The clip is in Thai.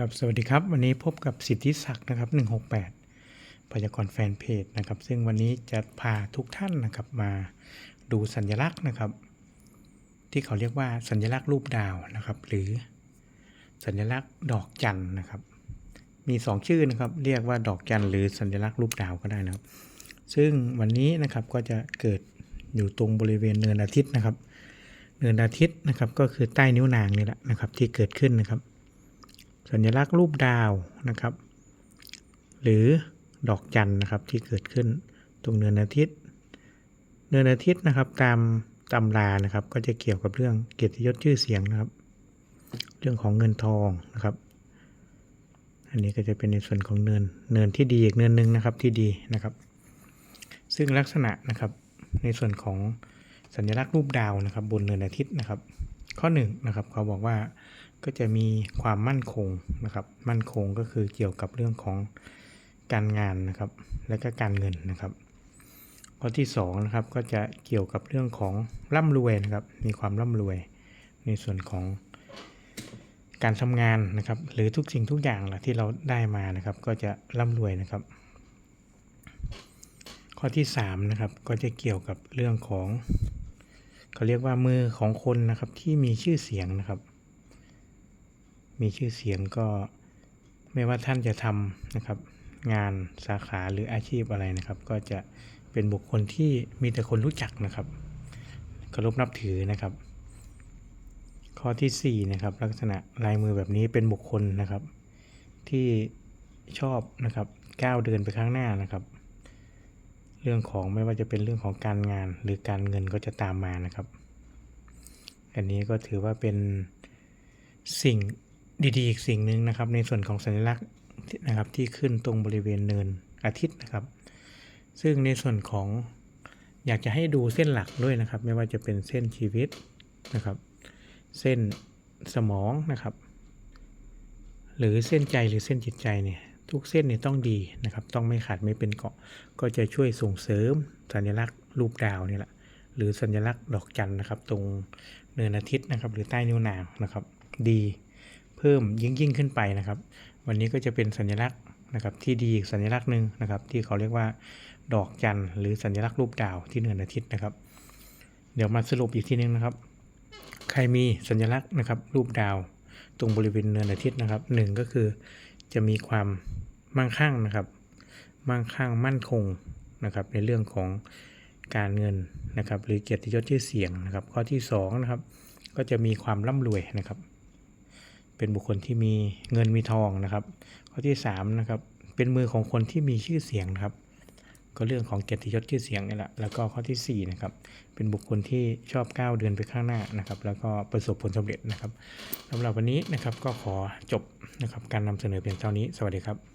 ครับสวัสดีครับ วันนี้พบกับสิทธิศักดิ์นะครับ 168 พยากรณ์แฟนเพจนะครับ ซึ่งวันนี้จะพาทุกท่านนะครับมาดูสัญลักษณ์นะครับ ที่เขาเรียกว่าสัญลักษณ์รูปดาวนะครับ หรือสัญลักษณ์ดอกจันนะครับ มีสองชื่อนะครับ เรียกว่าดอกจันหรือสัญลักษณ์รูปดาวก็ได้นะครับ ซึ่งวันนี้นะครับก็จะเกิดอยู่ตรงบริเวณเนินอาทิตย์นะครับ เนินอาทิตย์นะครับก็คือใต้นิ้วนางนี่แหละนะครับ ที่เกิดขึ้นนะครับ สัญลักษณ์รูปดาวนะครับ หรือดอกจันนะครับที่เกิดขึ้นตรงเนินอาทิตย์ เนินอาทิตย์นะครับตามตำรานะครับ ก็จะเกี่ยวกับเรื่องเกียรติยศชื่อเสียงนะครับ เรื่องของเงินทองนะครับ อันนี้ก็จะเป็นในส่วนของเนินเนินที่ดีอีกเนินหนึ่งนะครับที่ดีนะครับ ซึ่งลักษณะนะครับในส่วนของสัญลักษณ์รูปดาวนะครับ บนเนินอาทิตย์นะครับ ข้อหนึ่งนะครับเขาบอกว่าก็จะมีความมั่นคงนะครับ มั่นคงก็คือเกี่ยวกับเรื่องของการงานนะครับ และก็การเงินนะครับ ข้อที่สองนะครับก็จะเกี่ยวกับเรื่องของร่ำรวยนะครับ มีความร่ำรวยในส่วนของการทำงานนะครับ หรือทุกสิ่งทุกอย่างแหละที่เราได้มานะครับ ก็จะร่ำรวยนะครับ ข้อที่สามนะครับก็จะเกี่ยวกับเรื่องของ เขาเรียกว่ามือของคนนะครับที่มีชื่อเสียงนะครับ มีชื่อเสียงก็ไม่ว่าท่านจะทำนะครับ งานสาขาหรืออาชีพอะไรนะครับ ก็จะเป็นบุคคลที่มีแต่คนรู้จักนะครับเคารพนับถือนะครับ ข้อที่สี่นะครับลักษณะลายมือแบบนี้เป็นบุคคลนะครับ ที่ชอบนะครับก้าวเดินไปข้างหน้านะครับ เรื่องของไม่ว่าจะเป็นเรื่องของการงานหรือการเงินก็จะตามมานะครับ อันนี้ก็ถือว่าเป็นสิ่งดีๆอีกสิ่งหนึ่งนะครับ ในส่วนของสัญลักษณ์นะครับที่ขึ้นตรงบริเวณเนินอาทิตย์นะครับ ซึ่งในส่วนของอยากจะให้ดูเส้นหลักด้วยนะครับ ไม่ว่าจะเป็นเส้นชีวิตนะครับ เส้นสมองนะครับ หรือเส้นใจหรือเส้นจิตใจเนี่ย ทุกเส้นเนี่ยต้องดีนะครับ ต้องไม่ขาดไม่เป็นเกาะ ก็จะช่วยส่งเสริมสัญลักษณ์รูปดาวนี่แหละ หรือสัญลักษณ์ดอกจันนะครับ ตรงเนินอาทิตย์นะครับ หรือใต้นิ้วนางนะครับ ดีเพิ่มยิ่งยิ่งขึ้นไปนะครับ วันนี้ก็จะเป็นสัญลักษณ์นะครับที่ดีอีกสัญลักษณ์หนึ่งนะครับ ที่เขาเรียกว่าดอกจันหรือสัญลักษณ์รูปดาวที่เนินอาทิตย์นะครับ เดี๋ยวมาสรุปอีกทีนึงนะครับ ใครมีสัญลักษณ์นะครับ รูปดาวตรงบริเวณเนินอาทิตย์นะครับหนึ่งก็คือ จะมีความมั่งคั่งนะครับ มั่งคั่งมั่นคงนะครับในเรื่องของการเงินนะครับ หรือเกียรติยศชื่อเสียงนะครับ ข้อที่สองนะครับก็จะมีความร่ำรวยนะครับ เป็นบุคคลที่มีเงินมีทองนะครับ ข้อที่สามนะครับเป็นมือของคนที่มีชื่อเสียงนะครับ ก็เรื่องของเกียรติยศชื่อเสียงนี่แหละแล้วก็ข้อที่สี่นะครับเป็นบุคคลที่ชอบก้าวเดินไปข้างหน้านะครับ แล้วก็ประสบผลสำเร็จนะครับสำหรับวันนี้นะครับก็ขอจบนะครับการนำเสนอเพียงเท่านี้สวัสดีครับ